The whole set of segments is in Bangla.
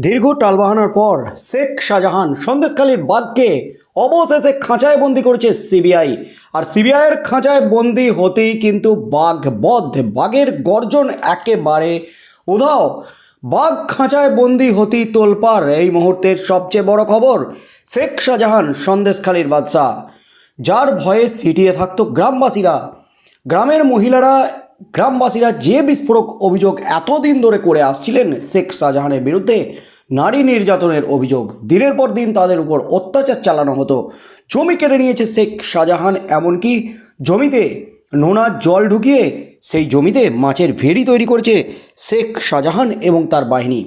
দীর্ঘ টালবাহানার পর শেখ শাহজাহান সন্দেশখালীর বাঘকে অবশেষে খাঁচায় বন্দি করেছে সিবিআই। আর সিবিআইয়ের খাঁচায় বন্দি হতেই কিন্তু বাঘ বধ, বাঘের গর্জন একেবারে উধাও। বাঘ খাঁচায় বন্দি হতেই তোলপার এই মুহূর্তের সবচেয়ে বড় খবর শেখ শাহজাহান সন্দেশখালীর বাদশাহ। যার ভয়ে সিটিয়ে থাকতো গ্রামবাসীরা। গ্রামের মহিলারা গ্রামবাসীরা যে বিস্ফোরক অভিযোগ এতদিন ধরে করে আসছিলেন শেখ শাহজাহানের বিরুদ্ধে, নারী নির্যাতনের অভিযোগ। দিনের পর দিন তাদের উপর অত্যাচার চালানো হতো। জমি কেড়ে নিয়েছে শেখ শাহজাহান, এমনকি জমিতে নোনার জল ঢুকিয়ে সেই জমিতে মাছের ভেড়ি তৈরি করেছে শেখ শাহজাহান এবং তার বাহিনী।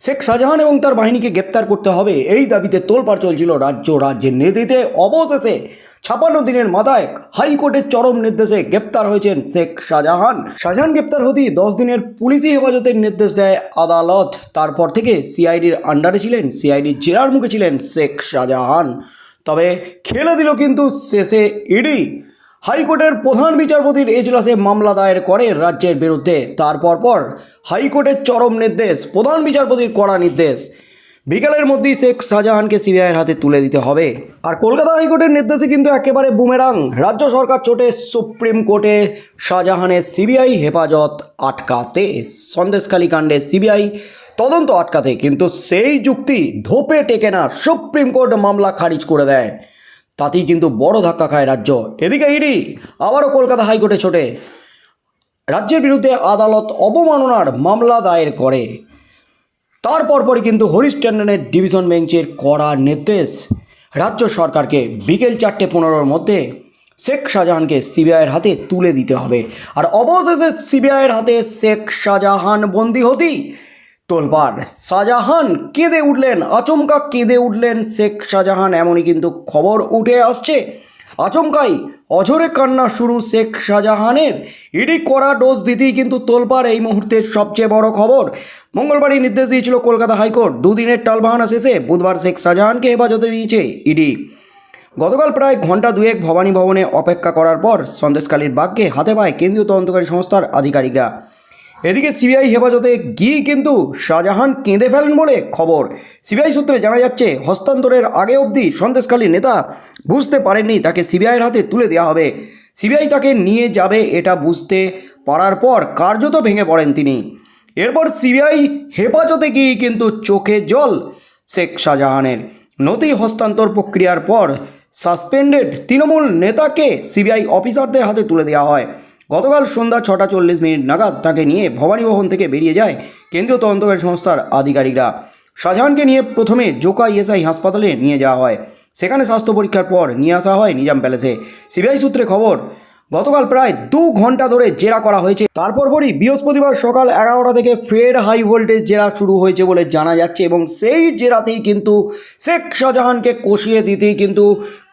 শেখ শাহজাহান এবং তার বাহিনীকে গ্রেপ্তার করতে হবে। এই দাবিতে তোলপাড় চলছিল রাজ্য রাজ্যের নেতৃত্বে। অবশেষে ছাপান্ন দিনের মাথায় হাইকোর্টের চরম নির্দেশে গ্রেপ্তার হয়েছেন শেখ শাহজাহান। শাহজাহান গ্রেপ্তার হতেই দশ দিনের পুলিশি হেফাজতের নির্দেশ দেয় আদালত। তারপর থেকে সিআইডির আন্ডারে ছিলেন সিআইডির জেরার মুখে ছিলেন শেখ শাহজাহান। তবে খেলে দিল কিন্তু শেষে ইডি। হাইকোর্টের প্রধান বিচারপতির এজলাসে মামলা দায়ের করে রাজ্যের বিরুদ্ধে। তারপর পর হাইকোর্টের চরম নির্দেশ, প্রধান বিচারপতির কড়া নির্দেশ। বিকালের মধ্যেই শেখ শাহজাহানকে সিবিআইয়ের হাতে তুলে দিতে হবে। আর কলকাতা হাইকোর্টের নির্দেশে কিন্তু একেবারে বুমেরাং। রাজ্য সরকার চোটে সুপ্রিম কোর্টে শাহজাহানের সিবিআই হেফাজত আটকাতে। সন্দেশখালী কাণ্ডে সিবিআই তদন্ত আটকাতে। কিন্তু সেই যুক্তি ধোপে টেকে না, সুপ্রিম কোর্ট মামলা খারিজ করে দেয়। তাতেই কিন্তু বড় ধাক্কা খায় রাজ্য। এদিকে ইডি, আবারও কলকাতা হাইকোর্টে ছোটে। রাজ্যের বিরুদ্ধে আদালত অবমাননার মামলা দায়ের করে। তার পরপরই কিন্তু হরিশ ট্যান্ডনের ডিভিশন বেঞ্চের কড়া নির্দেশ। রাজ্য সরকারকে বিকেল চারটে পনেরোর মধ্যে শেখ শাহজাহানকে সিবিআইয়ের হাতে তুলে দিতে হবে। আর অবশেষে সিবিআইয়ের হাতে শেখ শাহজাহান বন্দি হতেই তোলপাড়। শাহজাহান কেঁদে উঠলেন, আচমকা কেঁদে উঠলেন শেখ শাহজাহান, এমনই কিন্তু খবর উঠে আসছে। আচমকাই অঝরে কান্না শুরু শেখ শাহজাহানের। ইডি করা ডোজ দিতেই কিন্তু তোলপাড় এই মুহূর্তের সবচেয়ে বড় খবর। মঙ্গলবারই নির্দেশ দিয়েছিল কলকাতা হাইকোর্ট। দুদিনের টালবাহানা শেষে বুধবার শেখ শাহজাহানকে হেফাজতে নিয়েছে ইডি। গতকাল প্রায় ঘণ্টা দুয়েক ভবানী ভবনে অপেক্ষা করার পর সন্দেশকালীর বাঘকে হাতে পায় কেন্দ্রীয় তদন্তকারী সংস্থার আধিকারিকরা। এদিকে সিবিআই হেফাজতে গিয়ে কিন্তু শাহজাহান কেঁদে ফেলেন বলে খবর। সিবিআই সূত্রে জানা যাচ্ছে, হস্তান্তরের আগে অবধি সন্দেশকালী নেতা বুঝতে পারেননি তাকে সিবিআইয়ের হাতে তুলে দেওয়া হবে। সিবিআই তাকে নিয়ে যাবে এটা বুঝতে পারার পর কার্যত ভেঙে পড়েন তিনি। এরপর সিবিআই হেফাজতে গিয়ে কিন্তু চোখে জল শেখ শাহজাহানের। নথি হস্তান্তর প্রক্রিয়ার পর সাসপেন্ডেড তৃণমূল নেতাকে সিবিআই অফিসারদের হাতে তুলে দেওয়া হয়। গতকাল সন্ধ্যা ছটা চল্লিশ মিনিট নাগাদ তাকে নিয়ে ভবানী ভবন থেকে বেরিয়ে যায় কেন্দ্রীয় তদন্তকারী সংস্থার আধিকারিকরা। শাহজাহানকে নিয়ে প্রথমে জোকা ইএসআই হাসপাতালে নিয়ে যাওয়া হয়। সেখানে স্বাস্থ্য পরীক্ষার পর নিয়ে আসা হয় নিজাম প্যালেসে। সিবিআই সূত্রে খবর, গতকাল প্রায় দু ঘণ্টা ধরে জেরা করা হয়েছে। তারপর পরই বৃহস্পতিবার সকাল এগারোটা থেকে ফের হাই ভোল্টেজ জেরা শুরু হয়েছে বলে জানা যাচ্ছে এবং সেই জেরাতেই কিন্তু শেখ শাহজাহানকে কষিয়ে দিতেই কিন্তু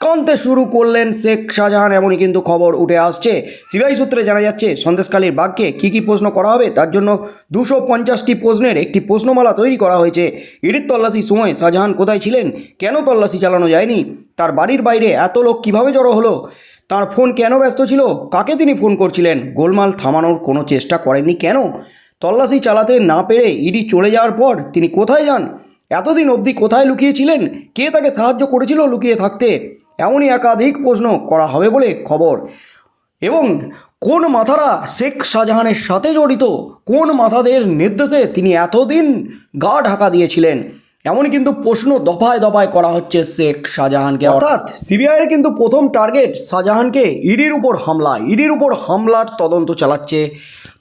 কাঁদতে শুরু করলেন শেখ শাহজাহান, এমনই কিন্তু খবর উঠে আসছে। সিবিআই সূত্রে জানা যাচ্ছে সন্দেশকালীর বাঘকে কী কী প্রশ্ন করা হবে? তার জন্য দুশো পঞ্চাশটি প্রশ্নের একটি প্রশ্নমালা তৈরি করা হয়েছে। ইডির তল্লাশির সময় শাহজাহান কোথায় ছিলেন? কেন তল্লাশি চালানো যায়নি? তার বাড়ির বাইরে এত লোক কীভাবে জড়ো হলো? তার ফোন কেন ব্যস্ত ছিল? কাকে তিনি ফোন করছিলেন? গোলমাল থামানোর কোনো চেষ্টা করেননি কেন? তল্লাশি চালাতে না পেরে ইডি চলে যাওয়ার পর তিনি কোথায় যান? এতদিন অবধি কোথায় লুকিয়েছিলেন কে তাকে সাহায্য করেছিল লুকিয়ে থাকতে? এমনই একাধিক প্রশ্ন করা হবে বলে খবর। এবং কোন মাথারা শেখ শাহজাহানের সাথে জড়িত? কোন মাথাদের নির্দেশে তিনি এতদিন গা ঢাকা দিয়েছিলেন? এমনই কিন্তু প্রশ্ন দফায় দফায় করা হচ্ছে শেখ শাহজাহানকে। অর্থাৎ সিবিআইয়ের কিন্তু প্রথম টার্গেট শাহজাহানকে ইডির উপর হামলা। ইডির উপর হামলার তদন্ত চালাচ্ছে।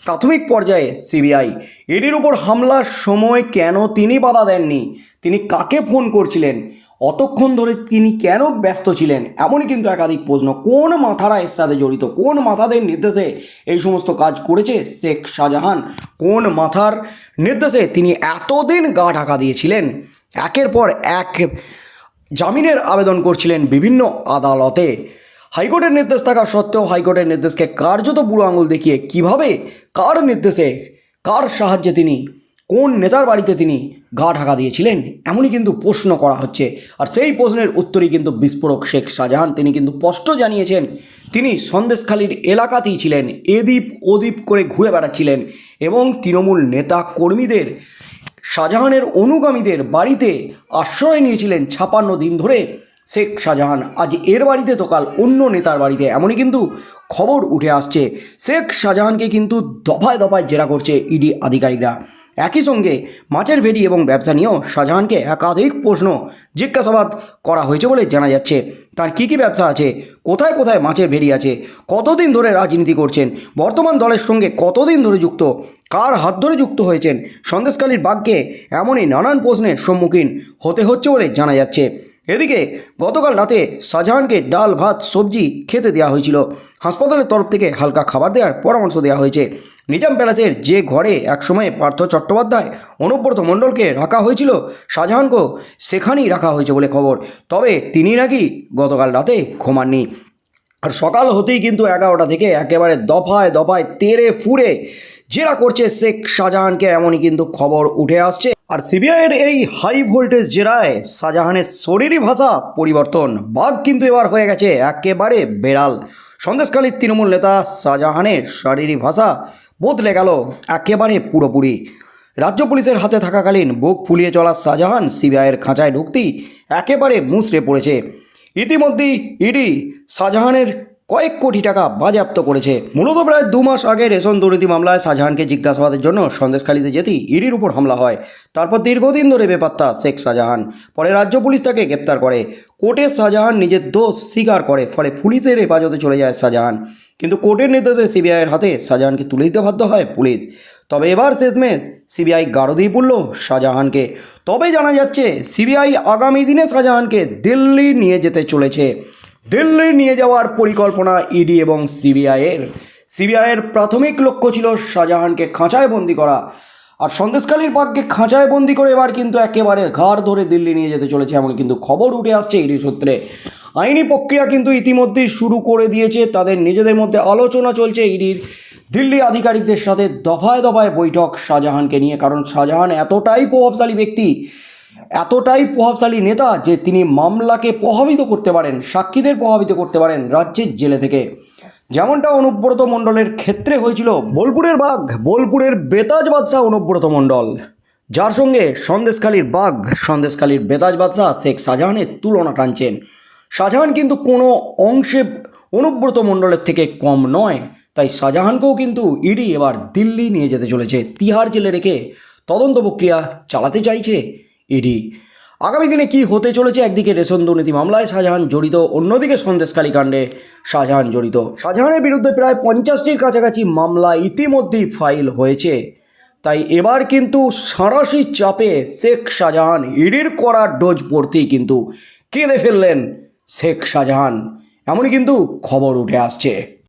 প্রাথমিক পর্যায়ে সিবিআই। ইডির উপর হামলার সময় কেন তিনি বাধা দেননি? তিনি কাকে ফোন করছিলেন? অতক্ষণ ধরে তিনি কেন ব্যস্ত ছিলেন? এমনই কিন্তু একাধিক প্রশ্ন। কোন মাথারা এর সাথে জড়িত? কোন মাথাদের নির্দেশে এই সমস্ত কাজ করেছে শেখ শাহজাহান? কোন মাথার নির্দেশে তিনি এতদিন গা ঢাকা দিয়েছিলেন? একের পর এক জামিনের আবেদন করছিলেন বিভিন্ন আদালতে। হাইকোর্টের নির্দেশ থাকা সত্ত্বেও হাইকোর্টের নির্দেশকে কার্যত বুড়ো আঙুল দেখিয়ে কীভাবে, কার নির্দেশে, কার সাহায্যে তিনি, কোন নেতার বাড়িতে তিনি গা ঢাকা দিয়েছিলেন, এমনই কিন্তু প্রশ্ন করা হচ্ছে। আর সেই প্রশ্নের উত্তরই কিন্তু বিস্ফোরক শেখ শাহজাহান। তিনি কিন্তু স্পষ্ট জানিয়েছেন, তিনি সন্দেশখালীর এলাকাতেই ছিলেন এদ্বীপ ওদ্বীপ করে ঘুরে বেড়াচ্ছিলেন এবং তৃণমূল নেতা কর্মীদের, শাহজাহানের অনুগামীদের বাড়িতে আশ্রয় নিয়েছিলেন ছাপান্ন দিন ধরে। শেখ শাহজাহান। আজ এর বাড়িতে তো কাল অন্য নেতার বাড়িতে। এমনই কিন্তু খবর উঠে আসছে। শেখ শাহজাহানকে কিন্তু দফায় দফায় জেরা করছে ইডি আধিকারিকরা। একই সঙ্গে মাছের ভেড়ি এবং ব্যবসা নিয়েও শাহজাহানকে একাধিক প্রশ্ন জিজ্ঞাসাবাদ করা হয়েছে বলে জানা যাচ্ছে। তার কী কী ব্যবসা আছে? কোথায় কোথায় মাছের ভেড়ি আছে? কতদিন ধরে রাজনীতি করছেন? বর্তমান দলের সঙ্গে কতদিন ধরে যুক্ত? কার হাত ধরে যুক্ত হয়েছেন? সন্দেশকালীর বাঘকে এমনই নানান প্রশ্নের সম্মুখীন হতে হচ্ছে বলে জানা যাচ্ছে। এদিকে গতকাল রাতে শাহজাহানকে ডাল, ভাত, সবজি খেতে দেওয়া হয়েছিল। হাসপাতালের তরফ থেকে হালকা খাবার দেওয়ার পরামর্শ দেওয়া হয়েছে। নিজাম প্যালেসের যে ঘরে একসময় পার্থ চট্টোপাধ্যায়, অনুব্রত মণ্ডলকে রাখা হয়েছিল শাহজাহানকেও সেখানেই রাখা হয়েছে বলে খবর। তবে তিনি নাকি গতকাল রাতে ঘুমাননি। আর সকাল হতেই কিন্তু এগারোটা থেকে একেবারে দফায় দফায় তেরে ফুড়ে জেরা করছে শেখ শাহজাহানকে, এমনই কিন্তু খবর উঠে আসছে। আর সিবিআইয়ের এই হাই ভোল্টেজ জেরায় শাহজাহানের শরীরী ভাষা পরিবর্তন, বাঘ কিন্তু এবার হয়ে গেছে একেবারে বেড়াল। সন্দেশকালীর তৃণমূল নেতা শাহজাহানের শারীরিক ভাষা বদলে গেল একেবারে পুরোপুরি। রাজ্য পুলিশের হাতে থাকাকালীন বুক ফুলিয়ে চলা শাহজাহান সিবিআইয়ের খাঁচায় ঢুকতেই একেবারে মুচড়ে পড়েছে। ইতিমধ্যেই ইডি শাহজাহানের কয়েক কোটি টাকা বাজেয়াপ্ত করেছে। মূলত প্রায় দু মাস আগে রেশন দুর্নীতি মামলায় শাহজাহানকে জিজ্ঞাসাবাদের জন্য সন্দেশখালীতে যেতেই ইডির উপর হামলা হয়। তারপর দীর্ঘদিন ধরে বেপাত্তা শেখ শাহজাহান। পরে রাজ্য পুলিশ তাকে গ্রেপ্তার করে। কোর্টে শাহজাহান নিজের দোষ স্বীকার করে, ফলে পুলিশের হেফাজতে চলে যায় শাহজাহান। কিন্তু কোর্টের নির্দেশে সিবিআইয়ের হাতে শাহজাহানকে তুলে দিতে বাধ্য হয় পুলিশ। তবে এবার শেষমেশ সিবিআই গাড়ো দিয়ে পড়ল শাহজাহানকে। তবে জানা যাচ্ছে, সিবিআই আগামী দিনে শাহজাহানকে দিল্লি নিয়ে যেতে চলেছে। দিল্লি নিয়ে যাওয়ার পরিকল্পনা ইডি এবং সিবিআইয়ের সিবিআইয়ের প্রাথমিক লক্ষ্য ছিল শাহজাহানকে খাঁচায় বন্দি করা। আর সন্দেশকালীর বাঘকে খাঁচায় বন্দি করে এবার কিন্তু একেবারে ঘাড় ধরে দিল্লি নিয়ে যেতে চলেছে এমন কিন্তু খবর উঠে আসছে ইডি সূত্রে। আইনি প্রক্রিয়া কিন্তু ইতিমধ্যেই শুরু করে দিয়েছে। তাদের নিজেদের মধ্যে আলোচনা চলছে ইডির। দিল্লি আধিকারিকদের সাথে দফায় দফায় বৈঠক শাহজাহানকে নিয়ে। কারণ শাহজাহান এতটাই প্রভাবশালী ব্যক্তি এতটাই প্রভাবশালী নেতা যে তিনি মামলাকে প্রভাবিত করতে পারেন, সাক্ষীদের প্রভাবিত করতে পারেন রাজ্যের জেলে থেকে। যেমনটা অনুব্রত মণ্ডলের ক্ষেত্রে হয়েছিল, বোলপুরের বাঘ, বোলপুরের বেতাজ বাদশাহ অনুব্রত মণ্ডল। যার সঙ্গে সন্দেশখালীর বাঘ, সন্দেশখালীর বেতাজ বাদশাহ শেখ শাহজাহানের তুলনা টানছেন। শাহজাহান কিন্তু কোনো অংশে অনুব্রত মণ্ডলের থেকে কম নয়, তাই শাহজাহানকেও কিন্তু ইডি এবার দিল্লি নিয়ে যেতে চলেছে। তিহার জেলে রেখে তদন্ত প্রক্রিয়া চালাতে চাইছে ইডি। আগামী দিনে কি হতে চলেছে? একদিকে রেশন দুর্নীতি মামলায় শাহজাহান জড়িত, অন্যদিকে সন্দেশকালী কাণ্ডে শাহজাহান জড়িত। শাহজাহানের বিরুদ্ধে প্রায় পঞ্চাশটির কাছাকাছি মামলা ইতিমধ্যেই ফাইল হয়েছে। তাই এবার কিন্তু সাঁড়াশি চাপে শেখ শাহজাহান ইডির করার ডোজ পড়তেই কিন্তু কেঁদে ফেললেন শেখ শাহজাহান। এমনই কিন্তু খবর উঠে আসছে।